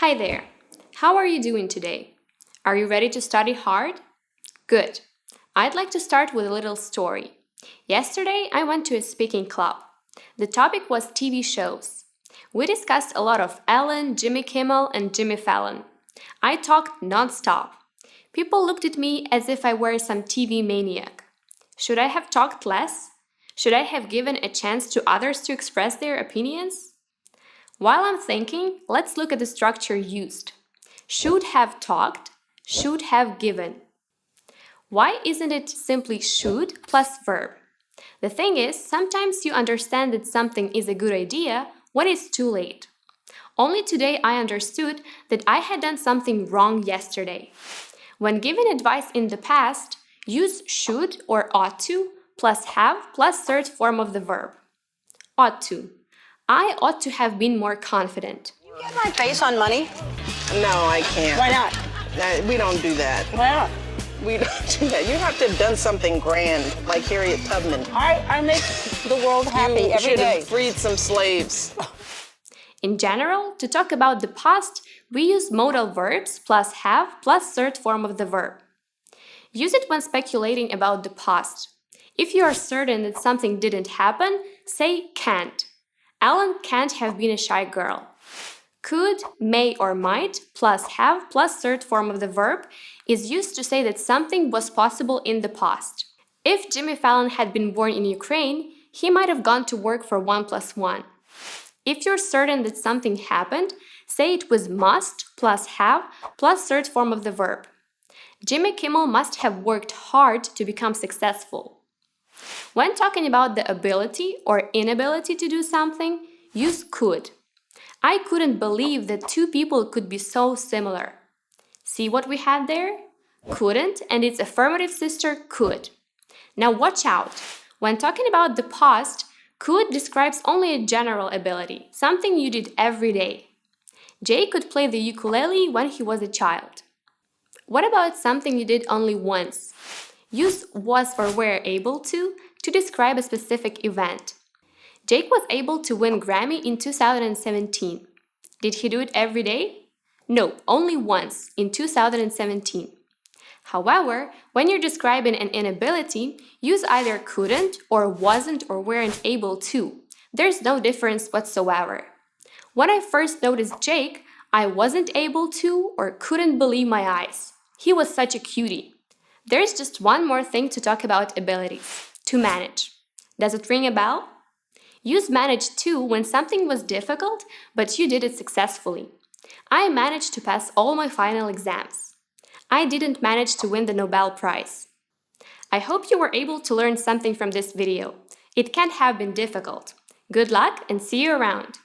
Hi there. How are you doing today? Are you ready to study hard? Good. I'd like to start with a little story. Yesterday, I went to a speaking club. The topic was TV shows. We discussed a lot of Ellen, Jimmy Kimmel, and Jimmy Fallon. I talked nonstop. People looked at me as if I were some TV maniac. Should I have talked less? Should I have given a chance to others to express their opinions? While I'm thinking, let's look at the structure used. Should have talked, should have given. Why isn't it simply should plus verb? The thing is, sometimes you understand that something is a good idea when it's too late. Only today I understood that I had done something wrong yesterday. When giving advice in the past, use should or ought to plus have plus third form of the verb. Ought to. I ought to have been more confident. You get my face on money? No, I can't. Why not? Uh, we don't do that. Why not? We don't do that. You have to have done something grand, like Harriet Tubman. I, I make the world happy you every should day. have freed some slaves. In general, to talk about the past, we use modal verbs plus have plus third form of the verb. Use it when speculating about the past. If you are certain that something didn't happen, say can't. Ellen can't have been a shy girl. Could, may, or might plus have plus third form of the verb is used to say that something was possible in the past. If Jimmy Fallon had been born in Ukraine, he might have gone to work for 1 plus 1. If you're certain that something happened, say it was must plus have plus third form of the verb. Jimmy Kimmel must have worked hard to become successful. When talking about the ability or inability to do something, use could. I couldn't believe that two people could be so similar. See what we had there? Couldn't and its affirmative sister could. Now watch out. When talking about the past, could describes only a general ability, something you did every day. Jay could play the ukulele when he was a child. What about something you did only once? Use was or were able to to describe a specific event. Jake was able to win Grammy in 2017. Did he do it every day? No, only once in 2017. However, when you're describing an inability, use either couldn't or wasn't or weren't able to. There's no difference whatsoever. When I first noticed Jake, I wasn't able to or couldn't believe my eyes. He was such a cutie. There's just one more thing to talk about abilities to manage. Does it ring a bell? Use manage to when something was difficult, but you did it successfully. I managed to pass all my final exams. I didn't manage to win the Nobel Prize. I hope you were able to learn something from this video. It can't have been difficult. Good luck and see you around!